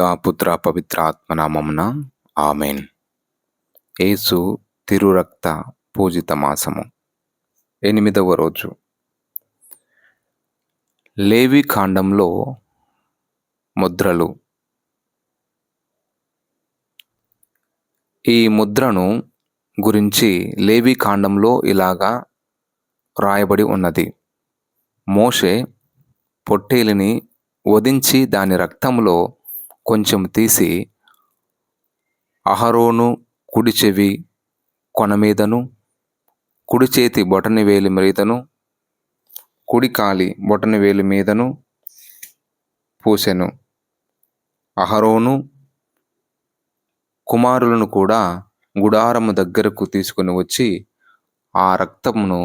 పుత్ర పవిత్ర ఆత్మనామమున ఆమెన్. ఏసు తిరురక్త పూజిత మాసము. ఎనిమిదవ రోజు. లేవి కాండంలో ముద్రలు. ఈ ముద్రను గురించి లేవి కాండంలో ఇలాగా రాయబడి ఉన్నది. మోషే పొట్టేలిని వధించి దాని రక్తంలో కొంచెం తీసి అహరోను కుడి చెవి కొన మీదను కుడి చేతి బొటని వేలి మీదను కుడి కాలి బొటని వేలి మీదను పూసెను. అహరోను కుమారులను కూడా గుడారము దగ్గరకు తీసుకుని వచ్చి ఆ రక్తమును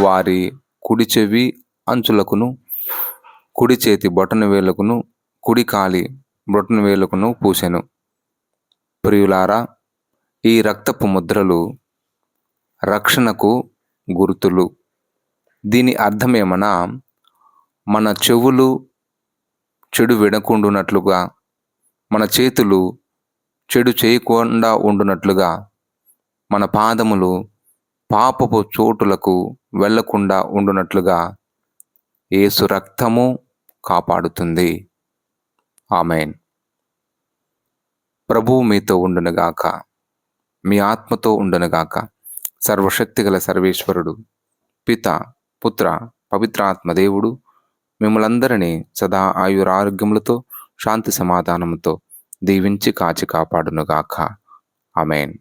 వారి కుడి చెవి అంచులకును కుడి చేతి బొటన వేలుకును కుడి కాలి బొటన వేలుకును పూసెను. ప్రియులారా ఈ రక్తపు ముద్రలు రక్షణకు గుర్తులు. దీని అర్థమేమనా మన చెవులు చెడు వినకుండునట్లుగా మన చేతులు చెడు చేయకుండా ఉండునట్లుగా మన పాదములు పాపపు చోటులకు వెళ్ళకుండా ఉండునట్లుగా ఏసు రక్తము కాపాడుతుంది. ఆమెన్. ప్రభువు మీతో ఉండునుగాక మీ ఆత్మతో ఉండునుగాక సర్వశక్తిగల సర్వేశ్వరుడు పిత పుత్ర పవిత్రాత్మ దేవుడు మిమ్మలందరినీ సదా ఆయురారోగ్యములతో శాంతి సమాధానముతో దీవించి కాచి కాపాడునుగాక ఆమెన్.